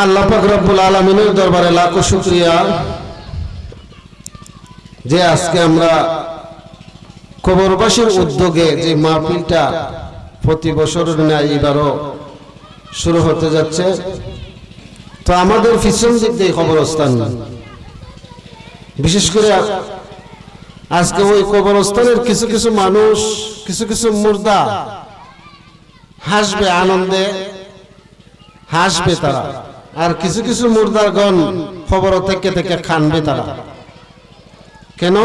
আল্লাহ রব্বুল আলমিনের দরবারে লাখো শুক্রিয়া। যে আজকে আমরা কবরবাসীর উদ্যোগে যে মাহফিলটা প্রতি বছরের ন্যায় এবারও শুরু হতে যাচ্ছে। তো আমাদের পিছন দিক দিয়ে কবরস্থান। বিশেষ করে আজকে ওই কবরস্থানের কিছু কিছু মানুষ, কিছু কিছু মুর্দা হাসবে, আনন্দে হাসবে তারা। আর কিছু কিছু মুর্দারগণ খবর থেকে থেকে খানবে তারা। কেন?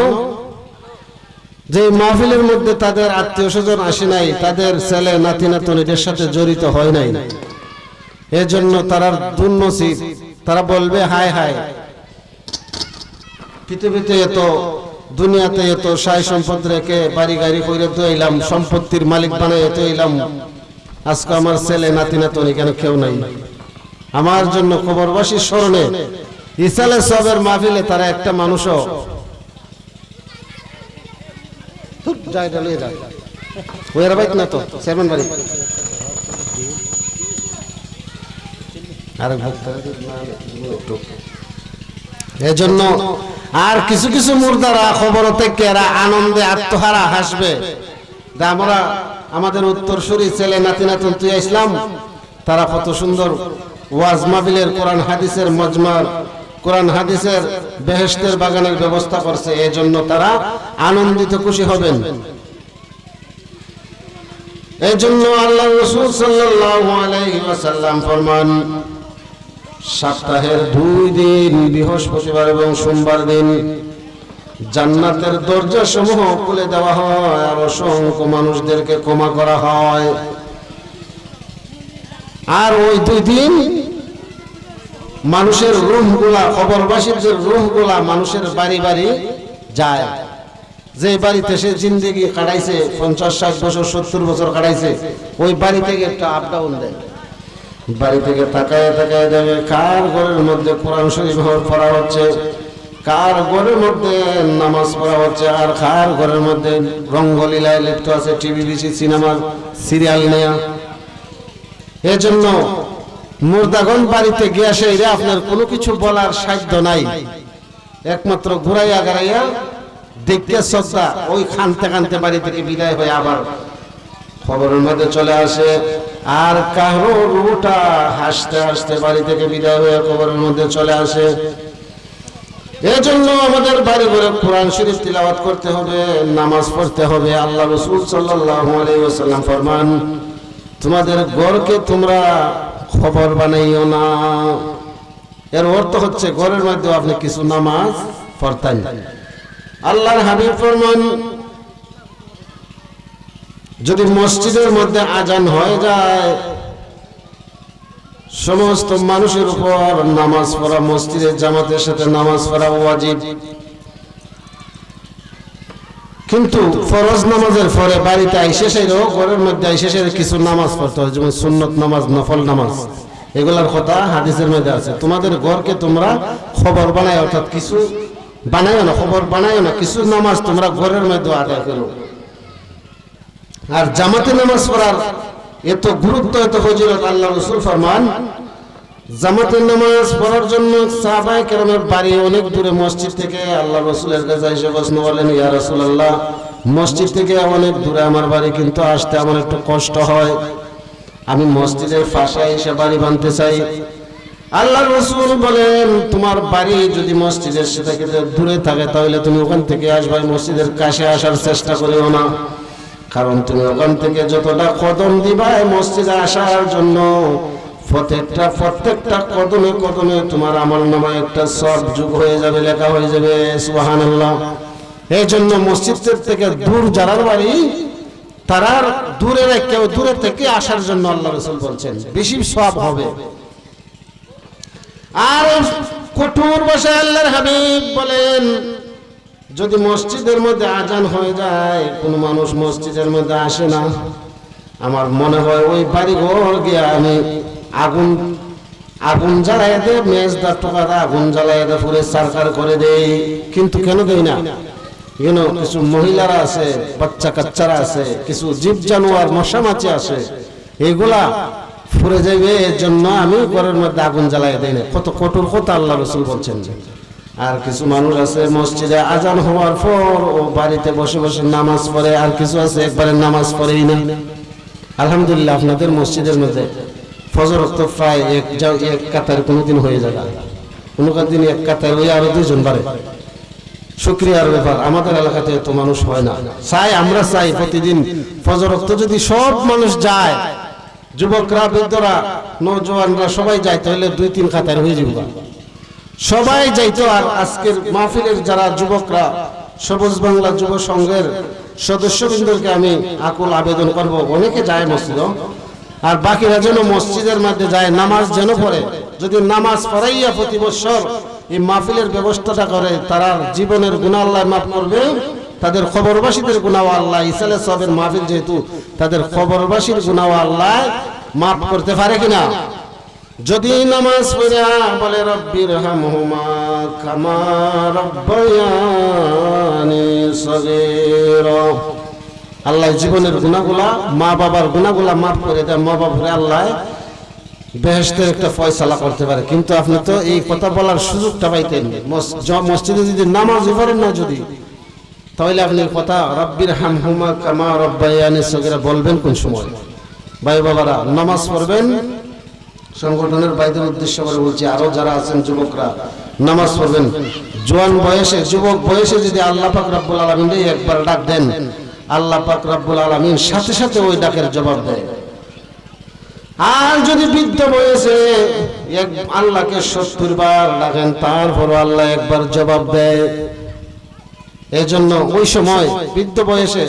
যে মাহফিলের মধ্যে তাদের আত্মীয় স্বজন আসে নাই, তাদের ছেলে, নাতি, নাতনিদের সাথে জড়িত হয় নাই। এজন্য তারা দুর্নসিব, তারা বলবে, হায় হায়, পৃথিবীতে এত, দুনিয়াতে এত সাই সম্পদ রেখে বাড়ি গাড়ি করে তো এলাম, সম্পত্তির মালিক বানাই তো এলাম। আজকে আমার ছেলে, নাতি, নাতনি কেন কেউ নাই? আমার জন্য কবরবাসীর স্মরণে ইসালে সবের মাহফিলে তারা একটা ভক্ত। এজন্য আর কিছু কিছু মুর্দারা খবর থেকে এরা আনন্দে আত্মহারা হাসবে। আমরা আমাদের উত্তরসূরি ছেলে নাতি নাতুন তুই ইসলাম, তারা কত সুন্দর ওয়াজ মাহফিলের কোরআন হাদিসের মজমার, কোরআন হাদিসের বেহেশতের বাগানের ব্যবস্থা করছে এই জন্য তারা আনন্দিত খুশি হবেন। এই জন্য আল্লাহ রসুল আলাইহি ফরমান, সপ্তাহের দুই দিন, বৃহস্পতিবার এবং সোমবার দিন জান্নাতের দরজা সমূহ খুলে দেওয়া হয় আর অসংখ্য মানুষদেরকে ক্ষমা করা হয়। আর ওই দুই দিন মানুষের রুমগুলা খবরবাসীর যে রুমগুলা মানুষের বাড়ি বাড়ি যায়। যে বাড়িতে সে জিন্দিগি কাটাইছে, পঞ্চাশ, ষাট বছর, সত্তর বছর কাটাইছে, ওই বাড়ি থেকে একটা আপ ডাউন দেয়। বাড়ি থেকে তাকায় তাকায় যাবে কার ঘরের মধ্যে কোরআন শরীফ পড়া হচ্ছে, কার ঘরের মধ্যে নামাজ পড়া হচ্ছে, আর কার ঘরের মধ্যে রঙ্গলীলায় লিপ্ত আছে, টিভি, বিসি সিনেমার সিরিয়াল নেয়া। এজন্য মুর্দাগন বাড়িতে গিয়ে আসে রে আপনার কোনো কিছু বলার সাধ্য নাই। একমাত্র ঘুরাইয়া গাড়াইয়া দেখতে শ্রদ্ধা, ওই খানতে খানতে বাড়ি থেকে বিদায় হয়ে আবার খবরের মধ্যে চলে আসে। আর কারও রুটা হাসতে হাসতে বাড়ি থেকে বিদায় হয়ে খবরের মধ্যে চলে আসে। এই জন্য আমাদের বাড়ি ঘরে কোরআন শরীফ তিলাওয়াত করতে হবে, নামাজ পড়তে হবে। আল্লাহ রসুল সাল্লাল্লাহু আলাইহি ফরমান তোমাদের ঘরকে তোমরা খবর বানাইও না। এর অর্থ হচ্ছে ঘরের মধ্যে আপনি কিছু নামাজ পড়তেন। আল্লাহর হাবিব ফরমান, যদি মসজিদের মধ্যে আজান হয়ে যায়, সমস্ত মানুষের উপর নামাজ পড়া, মসজিদের জামাতের সাথে নামাজ পড়া ওয়াজিব। কিন্তু ফরজ নামাজের পরে বাড়িতে আইসে সেরও ঘরের মধ্যে আইসে সেরে কিছু নামাজ পড়তে হয়, যেমন সুন্নত নামাজ, নফল নামাজ। এগুলার কথা হাদিসের মধ্যে আছে। তোমাদের ঘরকে তোমরা খবর বানায়, অর্থাৎ কিছু বানায় না, খবর বানায় না, কিছু নামাজ তোমরা ঘরের মধ্যে আদায় করো। আর জামাতে নামাজ পড়ার এত গুরুত্ব, এত ফজিলত আল্লাহ রসুল ফরমান জামাতের নামাজ পড়ার জন্য সাহাবাই কেরামের বাড়ি অনেক দূরে মসজিদ থেকে আল্লাহ রসুলের কাছে এসে প্রশ্ন বলেন ইয়া রসুল আল্লাহ মসজিদ থেকে অনেক দূরে আমার বাড়ি, কিন্তু আসতে আমার একটু কষ্ট হয়। আমি মসজিদের ফাঁসায় এসে বাড়ি বানতে চাই। আল্লাহ রসুল বলেন, তোমার বাড়ি যদি মসজিদের সাথে দূরে থাকে, তাহলে তুমি ওখান থেকে আসবে মসজিদের কাছে আসার চেষ্টা করিও না। কারণ তুমি ওখান থেকে যতটা কদম দিবা মসজিদে আসার জন্য প্রত্যেকটা প্রত্যেকটা কদমে কদমে তোমার আমার নামে একটা সব যুগ হয়ে যাবে, লেখা হয়ে যাবে সুবাহান এই জন্য মসজিদের থেকে দূর যারার বাড়ি তারার দূরের কেউ দূরে থেকে আসার জন্য আল্লাহ রসুল বলছেন, বেশি সব হবে। আর কঠোর বসে আল্লাহর হাবিব বলেন, যদি মসজিদের মধ্যে আজান হয়ে যায়, কোন মানুষ মসজিদের মধ্যে আসে না। আমার মনে হয় ওই বাড়ি ঘর গিয়ে আমি আগুন আগুন জ্বালাই দে মেজ দশ টাকা আগুন জ্বালাই দে পুরে সরকার করে দেই কিন্তু কেন দেই না? কেন কিছু মহিলারা আছে, বাচ্চা কাচ্চারা আছে, কিছু জীব জানোয়ার, মশা মাছি আছে। এগুলা ফুরে যাইবে এর জন্য আমি ঘরের মধ্যে আগুন জ্বালাই দেই না। কত কঠোর কথা আল্লাহ রসুল বলছেন। যে আর কিছু মানুষ আছে, মসজিদে আজান হওয়ার পর ও বাড়িতে বসে বসে নামাজ পড়ে, আর কিছু আছে, একবারে নামাজ পড়েই না। আলহামদুলিল্লাহ, আপনাদের মসজিদের মধ্যে ফজর তো প্রায় এক যাও, এক কাতার কোনোদিন হয়ে যাবে। কোনো দিন এক কাতার ওই আরও দুইজন বাড়ে। শুক্রিয়ার ব্যাপার, আমাদের এলাকাতে তো মানুষ হয় না। চাই, আমরা চাই প্রতিদিন ফজর তো যদি সব মানুষ যায়, যুবকরা, বৃদ্ধরা, নৌজওয়ানরা সবাই যায়, তাহলে দুই তিন কাতার হয়ে যাবে। সবাই যাইতো, আর আজকের মাহফিলের যারা যুবকরা, সবুজ বাংলা যুব সংঘের সদস্যবৃন্দকে আমি আকুল আবেদন করব। অনেকে যায় মসজিদ আর বাকিরা যেন মসজিদের মধ্যে যায়, নামাজ যেন পড়ে। যদি নামাজ পড়াইয়া প্রতি বছর এই মাহফিলের ব্যবস্থাটা করে, তারা জীবনের গুণা আল্লাহ মাফ করবে। তাদের খবরবাসীদের গুণাও আল্লাহ, ইসালে সবের মাহফিল যেহেতু, তাদের খবরবাসীর গুণাও আল্লাহ মাফ করতে পারে কিনা? যদি নামাজ পড়া, বলে রব্বির হামহুমা কামা রব্বায়ানি সগীরা। আল্লাহ জীবনের গুণাগুলা মা বাবার গুণাগুলা মাফ করে দেয়, মা বাবারে আল্লাহ বেহেস্তের একটা ফয়সালা করতে পারে। কিন্তু আপনি তো এই কথা বলার সুযোগটা পাইতেন। মসজিদে যদি নামাজ পড়েন না যদি, তাহলে আপনি কথা, রব্বির হামহুমা কামা রব্বায়ানি সগীরা বলবেন কোন সময়? ভাই বাবারা, নামাজ পড়বেন, সংগঠনের বাইদের উদ্দেশ্য করে বলছি, আরও যারা আছেন যুবকরা, নামাজ পড়বেন। জোয়ান বয়সে, যুবক বয়সে যদি আল্লাহ পাক রব্বুল আলমিন একবার ডাক দেন আল্লাহ পাক রব্বুল আলমিন সাথে সাথে ওই ডাকের জবাব দেয়। আর যদি বৃদ্ধ বয়সে এক আল্লাহকে সত্তর বার ডাকেন তারপর আল্লাহ একবার জবাব দেয়। এই জন্য ওই সময় বৃদ্ধ বয়সে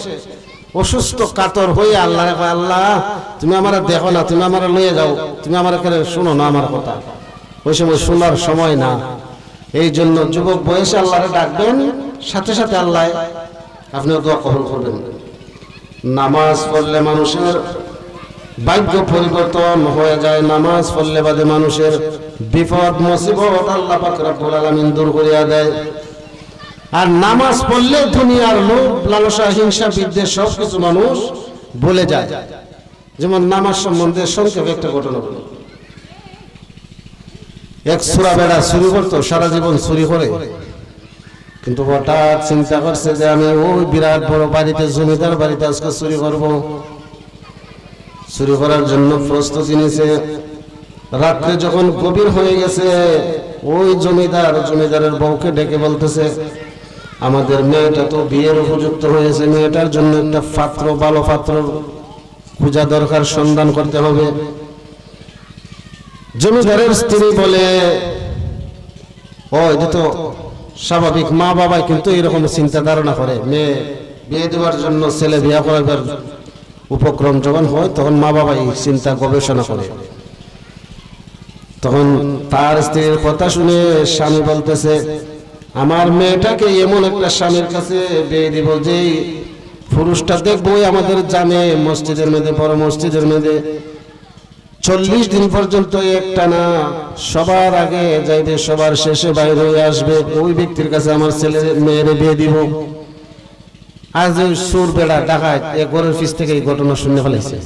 অসুস্থ কাতর হয়ে আল্লাহ আল্লাহ, তুমি আমার দেখো না, তুমি আমার লয়ে যাও, তুমি আমার এখানে শোনো না আমার কথা। ওই সময় শোনার সময় না। এই জন্য যুবক বয়সে আল্লাহরে ডাকবেন, সাথে সাথে আল্লাহ আপনি দোয়া কবল করবেন। নামাজ পড়লে মানুষের ভাগ্য পরিবর্তন হয়ে যায়। নামাজ পড়লে বাদে মানুষের বিপদ, মুসিবত আল্লাহ পাক রব্বুল আলামিন দূর করিয়া দেয়। আর নামাজ পড়লে দুনিয়ার লোভ, লালসা, হিংসা, বিদ্বেষ সব কিছু মানুষ বলে যায়। যেমন নামাজ সম্বন্ধে সংক্ষেপে একটা ঘটনা বলি। এক সুরা বেড়া চুরি করতো, সারা জীবন চুরি করে। কিন্তু হঠাৎ চিন্তা করছে যে আমি ওই বিরাট বড় বাড়িতে, জমিদার বাড়িতে আজকে চুরি করব। চুরি করার জন্য প্রস্তুতি নিয়েছে। রাত্রে যখন গভীর হয়ে গেছে, ওই জমিদার জমিদারের বউকে ডেকে বলতেছে, আমাদের মেয়েটা তো বিয়ের উপযুক্ত হয়েছে, মেয়েটার জন্য একটা পাত্র, ভালো পাত্র খোঁজা দরকার, সন্ধান করতে হবে। জমিদারের স্ত্রী বলে, ও, এটা তো স্বাভাবিক মা বাবা কিন্তু এরকম চিন্তা ধারণা করে। মেয়ে বিয়ে দেওয়ার জন্য ছেলে বিয়ে করাবার উপক্রম যখন হয়, তখন মা বাবাই চিন্তা গবেষণা করে। তখন তার স্ত্রীর কথা শুনে স্বামী বলতেছে, আমার মেয়েটাকে এমন একটা স্বামীর কাছে বিয়ে দিব যে পুরুষটা দেখবোই আমাদের জানে মসজিদের মেয়েদের বড় মসজিদের মেয়েদের চল্লিশ দিন পর্যন্ত একটা না সবার আগে যাইবে, সবার শেষে বাইরে আসবে। ওই ব্যক্তির কাছে আমার ছেলে মেয়েরে বিয়ে দিব। আজ ওই সুর বেড়া ডাকায় এ ঘরের পিস থেকে এই ঘটনা শুনে ফেলেছে।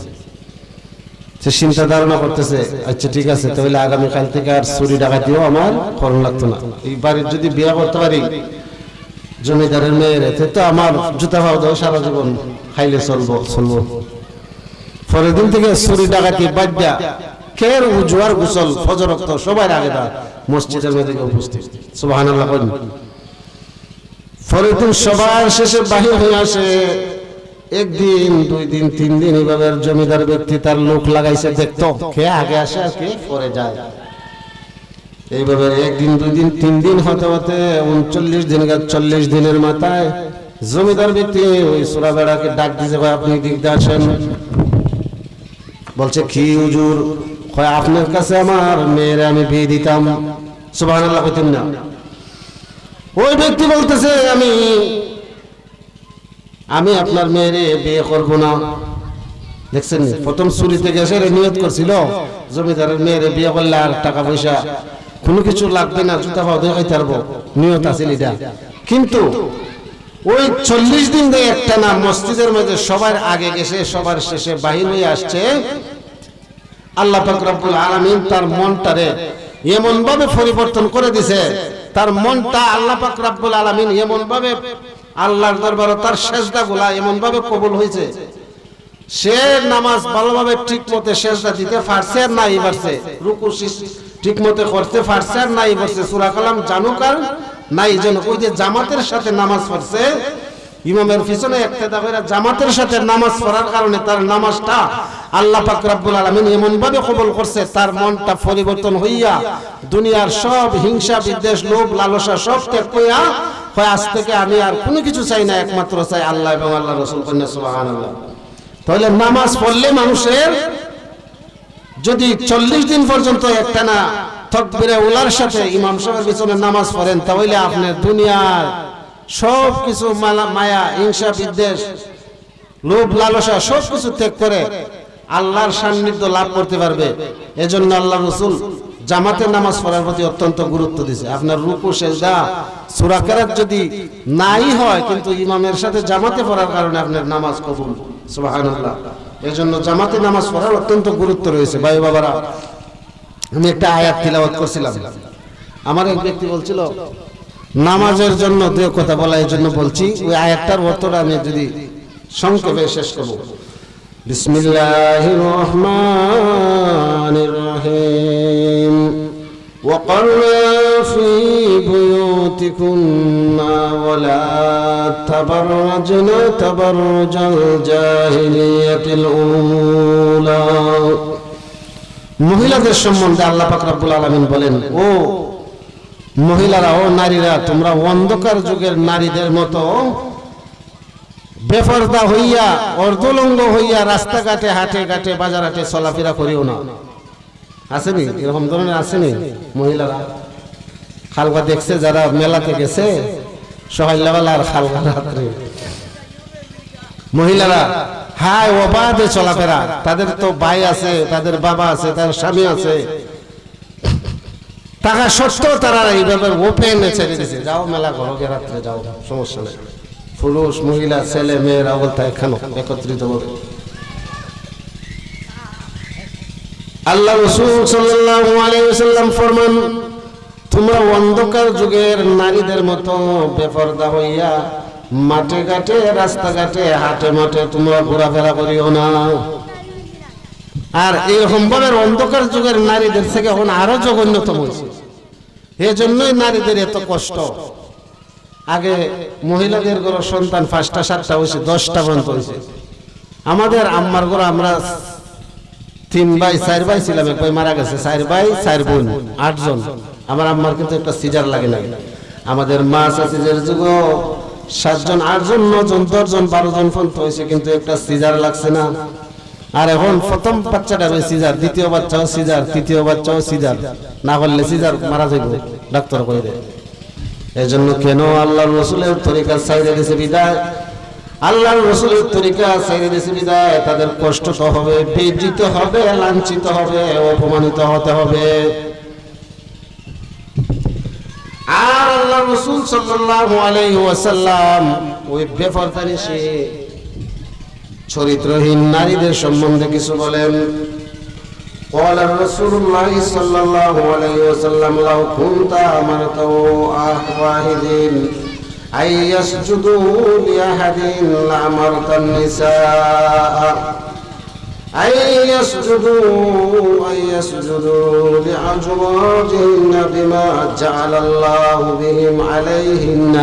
সে চিন্তা ধারণা করতেছে আচ্ছা ঠিক আছে, তাহলে আগামীকাল থেকে আর চুরি ডাকাতিও আমার করণ লাগতো না। এই বাড়ির যদি বিয়ে করতে পারি, জমিদারের মেয়ের এতে তো আমার জুতা ভাব দাও সারা জীবন খাইলে চলবো চলবো। পরের দিন থেকে চুরি ডাকাতি বাদ্যা খের জোয়ার গুসল, ফজর রক্ত সবাই আগে দা, মসজিদের মধ্যে উপস্থিত। সুবাহান আল্লাহ করেন দিন সবার শেষে বাহির হয়ে আসে। একদিন, দুই দিন, তিন দিন এইভাবে জমিদার ব্যক্তি তার লোক লাগাইছে, দেখতো কে আগে আসে আর কে পরে যায়। এইভাবে একদিন, দুই দিন, তিন দিন হতে হতে উনচল্লিশ দিন চল্লিশ দিনের মাথায় জমিদার ব্যক্তি ওই সোরা বেড়াকে ডাক ভাই আপনি দিক দিয়ে আসেন। বলছে, কি হুজুর? কয়, আপনার কাছে আমার মেয়ের আমি বিয়ে দিতাম? সুবহানাল্লাহ কইতেন না। ওই ব্যক্তি বলতেছে, আমি আমি আপনার মেয়েরে বিয়ে করব না। দেখছেন, প্রথম চুরিতে গেছে রে নিয়ত করছিল, জমিদারের মেয়েরে বিয়ে করলে আর টাকা পয়সা কোনো কিছু লাগবে না, জুতা পাও দেখাইতে পারব। নিয়ত আছে এটা। কিন্তু ওই চল্লিশ দিন ধরে একটা না, মসজিদের মধ্যে সবার আগে গেছে, সবার শেষে বাহির হয়ে আসছে। আল্লাহ পাক রব্বুল আলামিন তার মনটারে এমন ভাবে পরিবর্তন করে দিছে। তার মনটা আল্লাহ পাক রব্বুল আলামিন এমন ভাবে আল্লাহর দরবারে তার সেজদা গুলা এমন ভাবে কবুল হয়েছে। সে নামাজ ভালোভাবে ঠিক মতে সেজদা দিতে পারছে না নাই পারছে রুকু ঠিক মতে করতে পারছে আর নাই পারছে সূরা কালাম জানুক আর নাই জানুক ওই যে জামাতের সাথে নামাজ পড়ছে, ইমামের পিছনে একতেদা করে জামাতের সাথে নামাজ পড়ার কারণে তার নামাজটা আল্লাহ পাক রব্বুল আলামিন এমন ভাবে কবুল করছে, তার মনটা পরিবর্তন হইয়া দুনিয়ার সব হিংসা, বিদ্বেষ, লোভ, লালসা সব ত্যাগ কইয়া হয়, আজ থেকে আমি আর কোনো কিছু চাই না, একমাত্র চাই আল্লাহ এবং আল্লাহ রসুল কন্যা, সুবহানাল্লাহ। তাহলে নামাজ পড়লে মানুষের যদি চল্লিশ দিন পর্যন্ত একটা না, তকবিরে উলার সাথে ইমাম সাহেবের পিছনে নামাজ পড়েন, তাহলে আপনি দুনিয়ার সব কিছু মালা মায়া, হিংসা, বিদ্বেষ, লোভ, লালসা সব কিছু ত্যাগ করে আল্লাহর সান্নিধ্য লাভ করতে পারবে। এজন্য আল্লাহ রসুল জামাতের নামাজ পড়ার প্রতি অত্যন্ত গুরুত্ব দিছে আপনার রুকু, সেজদা, সূরা কেরাত যদি নাই হয়, কিন্তু ইমামের সাথে জামাতে পড়ার কারণে আপনার নামাজ কবুল। সুবহানাল্লাহ। এই জন্য জামাতে নামাজ পড়ার অত্যন্ত গুরুত্ব রয়েছে। ভাই বাবারা, আমি একটা আয়াত তিলাওয়াত করছিলাম। আমার এক ব্যক্তি বলছিল, নামাজের জন্য দু কথা বলা, এই জন্য বলছি, ওই আয়াতটার অর্থটা আমি যদি সংক্ষেপে শেষ করব। বিসমিল্লাহির রহমানির রহিম। ওয়া في بيوتكن ولا تبرجن تبرج الجاهلية الأولى মহিলাদের সম্বন্ধে আল্লাহ পাক রব্বুল আলামিন বলেন ও মহিলারা ও নারীরা তোমরা অন্ধকার যুগের নারীদের মতো বেফরদা হইয়া অর্ধলঙ্গ হইয়া রাস্তাঘাটে হাটে ঘাটে বাজার হাটে চলাফেরা করিও না আসেনি এরকম ধরনের আসেনি মহিলারা খালগা দেখছে, যারা মেলাতে গেছে সকালবেলা আর খালগা রাত্রে। মহিলারা, হায়, অবাধে চলাফেরা। তাদের তো ভাই আছে, তাদের বাবা আছে তাদের স্বামী আছে। টাকা সত্ত্বেও তারা এইভাবে ওপেন ছেড়ে দিছে। যাও মেলা গে রাত্রে যাও, সমস্যা নেই। পুরুষ, মহিলা, ছেলে, মেয়েরা বলতে এখানে একত্রিত হবে। আল্লাহ রসুল সাল্লাল্লাহু আলাইহি ওয়াসাল্লাম ফরমান তোমরা অন্ধকার যুগের নারীদের মতো বেপরদা হইয়া মাঠে ঘাটে রাস্তাঘাটে হাটে মাঠে তোমরা ঘোরাফেরা করিও না। আর এই সম্ভবের অন্ধকার যুগের নারীদের থেকে এখন আরও জঘন্যতম হয়েছে। এই জন্যই নারীদের এত কষ্ট। আগে মহিলাদের ঘর সন্তান পাঁচটা, সাতটা হয়েছে, দশটা পর্যন্ত হয়েছে। আমাদের আম্মার ঘর আমরা তিন ভাই, চার ভাই ছিলাম, এক ভাই মারা গেছে, চার ভাই, চার বোন, আটজন। আমার আম্মার কিন্তু একটা সিজার লাগে না আমাদের মা চাচিদের যুগ, সাতজন, আটজন, নজন, দশজন বারো জন পর্যন্ত হয়েছে, কিন্তু একটা সিজার লাগছে না। আর এখন প্রথম বাচ্চাটা সিজার, দ্বিতীয় বাচ্চাও সিজার, তৃতীয় বাচ্চাও সিজার। না করলে সিজার মারা যাইব, ডাক্তার কই দেয়। এই জন্য কেন আল্লাহ রসুলের তরিকা চাইরে দিছে বিদায়? আল্লাহর রসুলের তরিকা চাইরে দিছে বিদায়, তাদের কষ্ট তো হবে বেজিত হবে, লাঞ্ছিত হবে, অপমানিত হতে হবে আর আল্লাহ রসুল সাল্লাল্লাহু আলাইহি ওয়াসাল্লাম ওই বেফরদানি সে চরিত্রহীন নারীদের সম্বন্ধে কিছু বলেন قال رسول الله صلى الله عليه وسلم لو كنت أمرته واحد أن يسجدوا لأحد لأمرت النساء أن يسجدوا أن يسجدوا لأزواجهن بما جعل الله بهم عليهن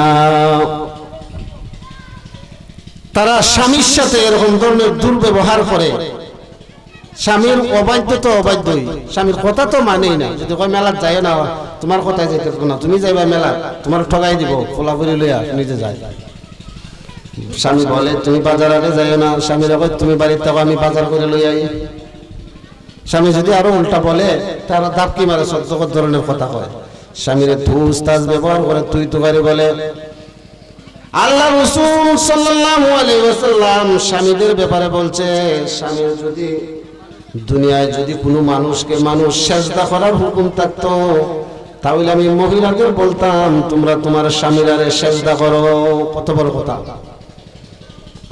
তারা স্বামীর সাথে এরকম ধরনের দুর্ব্যবহার করে স্বামীর অবাধ্য তো অবাধ্যই স্বামীর কথা তো মানেই না যদি কয় মেলার যায় না তোমার কথায় যেতে না তুমি যাইবা মেলা তোমার ঠগাই দিব ফোলাফুরি লইয়া নিজে যায় স্বামী বলে, তুমি বাজার আগে যাইও না। স্বামীরা কয় তুমি বাড়িতে থাকো আমি বাজার করে লই আই। স্বামী যদি আরও উল্টা বলে, তারা দাপ কি মারে, সত্য ধরনের কথা কয়? স্বামীরে তুস তাজ ব্যবহার করে তুই তো বাড়ি বলে। আল্লাহ রসুল সাল্লাল্লাহু আলাইহি ওয়াসাল্লাম স্বামীদের ব্যাপারে বলছে, স্বামীর যদি দুনিয়ায় যদি কোনো মানুষকে মানুষ সেজদা করার হুকুম থাকতো, তাহলে আমি মহিলাদের বলতাম, তোমরা তোমার স্বামীর স্বামীরারে সেজদা করো। কত বড় কথা।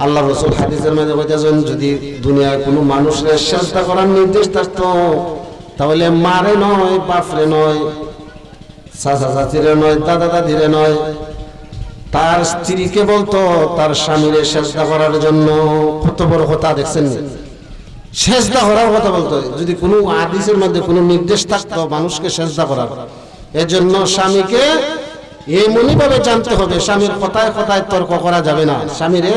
আল্লাহ রসুল হাদিসের মধ্যে বলতেছেন, যদি দুনিয়ায় কোনো মানুষের চেষ্টা করার নির্দেশ থাকতো তাহলে মারে নয়, বাপরে নয় চাচা চাচিরে নয় দাদা দাদিরে নয়, তার স্ত্রীকে বলতো, তার স্বামীরে চেষ্টা করার জন্য কত বড় কথা দেখছেন সেজদা করার কথা বলতো। যদি কোনো আদিসের মধ্যে কোনো নির্দেশ থাকতো মানুষকে সেজদা করার, এজন্য স্বামীকে এমনই ভাবে জানতে হবে, স্বামীর কথায় কথায় তর্ক করা যাবে না। স্বামীরে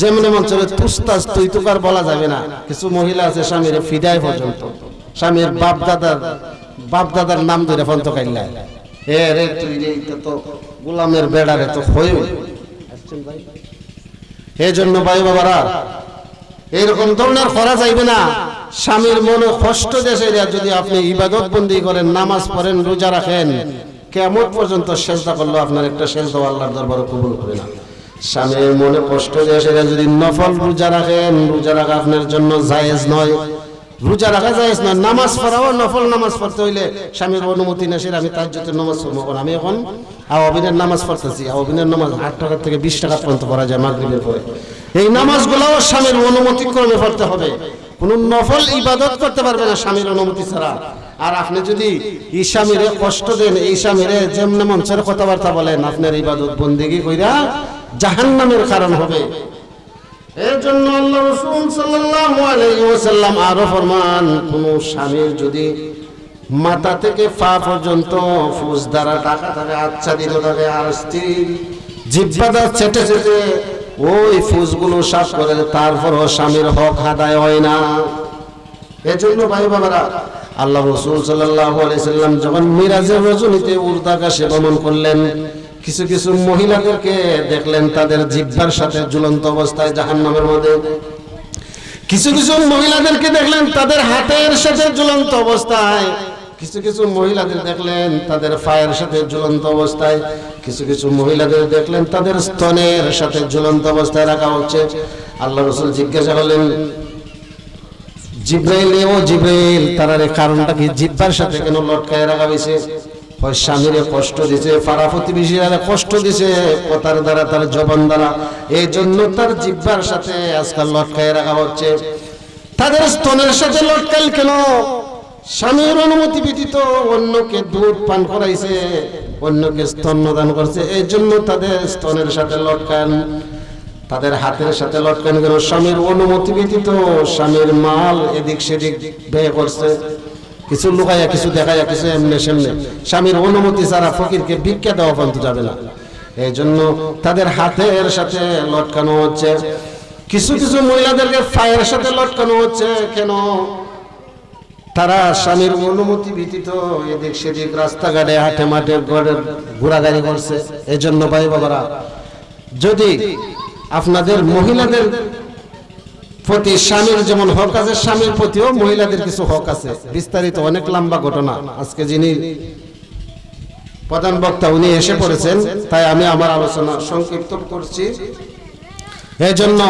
যেমন এমন চলে তুস্তাস তুই তুকার বলা যাবে না। কিছু মহিলা আছে স্বামীরে ফিদায় পর্যন্ত। স্বামীর বাপ দাদার বাপ দাদার নাম ধরে ফন্ত কাইলা এ রে, তুই রে তো গোলামের বেড়ারে তো হয়ে এই জন্য ভাই বাবারা, এরকম ধরনের করা যাইবে না। স্বামীর মনে কষ্ট দেশে যদি আপনি ইবাদত বন্দি করেন, নামাজ পড়েন, রোজা রাখেন কেমন পর্যন্ত চেষ্টা করল আপনার একটা সেজদা আল্লাহর দরবারে কবুল করে না। স্বামীর মনে কষ্ট দেশে যদি নফল রোজা রাখেন, রোজা রাখা আপনার জন্য জায়েজ নয়। রোজা রাখা জায়েজ নয় নামাজ পড়াও, নফল নামাজ পড়তে হইলে স্বামীর অনুমতি না, সেটা আমি তার জন্য নামাজ পড়ব আমি এখন আওয়াবিনের নামাজ পড়তেছি আওয়াবিনের নামাজ আট টাকা থেকে বিশ টাকা পর্যন্ত পড়া যায় মাগরিবের পরে। এই নামাজগুলোও স্বামীর অনুমতি ক্রমে পড়তে হবে। কোন নফল ইবাদত করতে পারবে না স্বামীর অনুমতি ছাড়া। আর আপনি যদি এই স্বামীরে কষ্ট দেন, এই স্বামীরে যেমন মঞ্চের কথাবার্তা বলেন, আপনার ইবাদত বন্দিগি কইরা জাহান্নামের কারণ হবে। এর জন্য আল্লাহ রাসূল সাল্লাল্লাহু আলাইহি ওয়াসাল্লাম আরও ফরমান, কোন স্বামীর যদি মাথা থেকে পা পর্যন্ত ফুস দ্বারা টাকা থাকে আচ্ছাদিত থাকে আর স্ত্রী জিব্বাদা চেটে চেটে ওই ফুসগুলো সাফ করে, তারপরও স্বামীর হক আদায় হয় না। এজন্য ভাই বাবারা, আল্লাহ রসুল সাল্লাল্লাহু আলাইহি সাল্লাম যখন মিরাজের রজনীতে উর্দাকাশে ভ্রমণ করলেন কিছু কিছু মহিলাদেরকে দেখলেন, তাদের জিব্বার সাথে ঝুলন্ত অবস্থায় জাহান্নামের মধ্যে। কিছু কিছু মহিলাদেরকে দেখলেন, তাদের হাতের সাথে ঝুলন্ত অবস্থায়। কিছু কিছু মহিলাদের দেখলেন, তাদের পায়ের সাথে ঝুলন্ত অবস্থায়। কিছু কিছু মহিলাদের দেখলেন, তাদের স্তনের সাথে ঝুলন্ত অবস্থায় রাখা হচ্ছে। আল্লাহ রসুল জিজ্ঞাসা করলেন, জিব্রাইল ও জিব্রাইল, তার কারণটা কি? জিব্বার সাথে কেন লটকায় রাখা হয়েছে? হয় স্বামীরে কষ্ট দিছে, পাড়া প্রতিবেশীরা কষ্ট দিছে, কথার দ্বারা তার জবান দ্বারা। এই জন্য তার জিব্বার সাথে আজকাল লটকায় রাখা হচ্ছে। তাদের স্তনের সাথে লটকাল কেন? স্বামীর অনুমতি ব্যতীত অন্যকে দুধ পান করাইছে, অন্যকে স্তন্যদান করছে, এই জন্য তাদের স্তনের সাথে লটকান। তাদের হাতের সাথে লটকান কেন? স্বামীর অনুমতি ব্যতীত স্বামীর মাল এদিক সেদিক ব্যয় করছে। কিছু লুকাইয়া, কিছু দেখাইয়া, কিছু এমনি সেমনে। স্বামীর অনুমতি ছাড়া ফকিরকে ভিক্ষা দেওয়া পর্যন্ত যাবে না। এই জন্য তাদের হাতের সাথে লটকানো হচ্ছে। কিছু কিছু মহিলাদেরকে পায়ের সাথে লটকানো হচ্ছে। কেন? তারা স্বামীর অনুমতি ব্যতীত এদিক সেদিক রাস্তাঘাটে, হাটে মাঠে ঘরের ঘোরাঘুরি করছে। এই জন্য ভাই বাবারা যদি আপনাদের মহিলাদের প্রতি স্বামীর যেমন হক আছে, স্বামীর প্রতিও মহিলাদের কিছু হক আছে। বিস্তারিত অনেক লম্বা ঘটনা। আজকে যিনি প্রধান বক্তা, উনি এসে পড়েছেন, তাই আমি আমার আলোচনা সংক্ষিপ্ত করছি। এই জন্য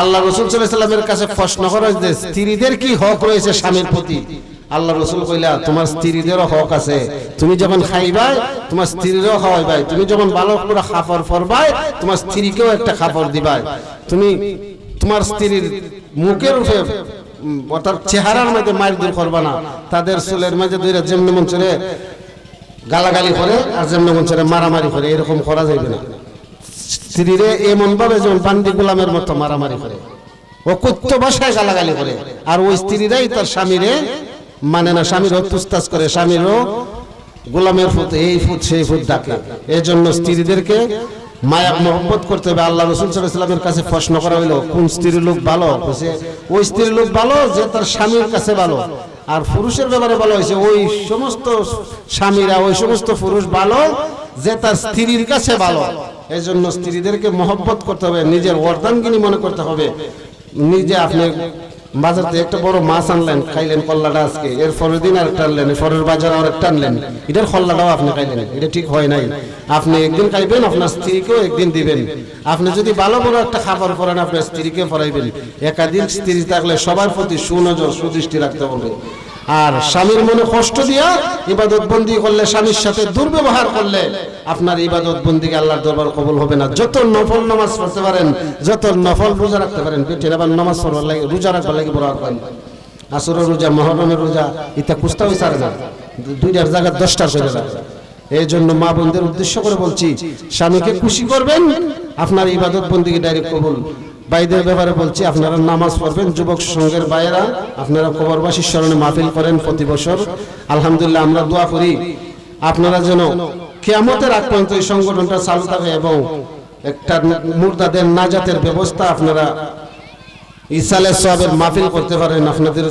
আল্লাহ রসুল সাল্লামের কাছে প্রশ্ন করা যে, স্ত্রীদের কি হক রয়েছে স্বামীর প্রতি? আল্লাহ রসুল কইলা, তোমার স্ত্রীদেরও হক আছে। তুমি যখন খাইবাই, তোমার স্ত্রীরও খাওয়াইবাই। তুমি যখন ভালো করে খাফর ফরবাই, তোমার স্ত্রীকেও একটা খাফর দিবাই। তুমি তোমার স্ত্রীর মুখের উপরে অর্থাৎ চেহারার মধ্যে মার দূর করবা না। তাদের চুলের মাঝে দুইটা যেমনি মন চলে গালাগালি করে আর যেমনি মন চলে মারামারি করে এরকম করা যাইবে না। স্ত্রীরে এমন ভাবে যেমন বান্দি গোলামের মতো মারামারি করে। ও কুত্ত ভাষায় গালাগালি করে। আর ওই স্ত্রীরাই তার স্বামীরে মানে না স্বামীর তুস্তাস করে স্বামীরও গোলামের ফুট এই ফুট সেই ফুট ডাকে। এই জন্য স্ত্রীদেরকে মায়া মোহব্বত করতে হবে। আল্লাহ রসুল সাল্লামের কাছে প্রশ্ন করা হইল, কোন স্ত্রীর লোক ভালো? ওই স্ত্রীর লোক ভালো যে তার স্বামীর কাছে ভালো। আর পুরুষের ব্যাপারে বলা হয়েছে, ওই সমস্ত স্বামীরা, ওই সমস্ত পুরুষ ভালো যে তার স্ত্রীর কাছে ভালো। এই জন্য স্ত্রীদেরকে মহব্বত করতে হবে, নিজের অর্ধাঙ্গিনী মনে করতে হবে। নিজে আপনি বাজার থেকে একটা বড় মাছ আনলেন, খাইলেন কল্লাটা আজকে। এর পরের দিন আরেকটা আনলেন পরের বাজার আরেকটা আনলেন। এটার কল্লাটাও আপনি খাইলেন, এটা ঠিক হয় নাই। আপনি একদিন খাইবেন, আপনার স্ত্রীকেও একদিন দিবেন। আপনি যদি ভালো বড় একটা খাবার পরেন, আপনার স্ত্রীকে পড়াইবেন একাধিক স্ত্রী থাকলে সবার প্রতি সুনজর, সুদৃষ্টি রাখতে হবে। আর স্বামীর মনে কষ্ট দিয়া ইবাদত বন্দি করলে, স্বামীর সাথে দুর্ব্যবহার করলে আপনার ইবাদত বন্দিকে আল্লাহর দরবার কবুল হবে না। যত নফল নামাজ পড়তে পারেন, যত নফল রোজা রাখতে পারেন বেটির আবার নামাজ পড়বার লাগে, রোজা রাখবার লাগে বড় আহ্বান আসরের রোজা, মহরমের রোজা, ইতা কুস্তা হয়ে সারে না। দুইটার জায়গা দশটা চলে যায় এই জন্য মা বোনদের উদ্দেশ্য করে বলছি, স্বামীকে খুশি করবেন, আপনার ইবাদত বন্দিকে ডাইরেক্ট কবুল। ভাইদের ব্যাপারে বলছি, আপনারা নামাজ পড়বেন, যুবক সংঘের ভাইয়েরা, আপনারা কবরবাসীর স্মরণে মাহফিল করেন প্রতি বছর। আলহামদুলিল্লাহ, আমরা দোয়া করি, আপনারা যেন কেয়ামতের আগ পর্যন্ত এই সংগঠনটা চালু থাকে এবং একটা মুর্দাদের নাজাতের ব্যবস্থা আপনারা ইসালের সবের মাহফিল করতে পারেন, আপনাদের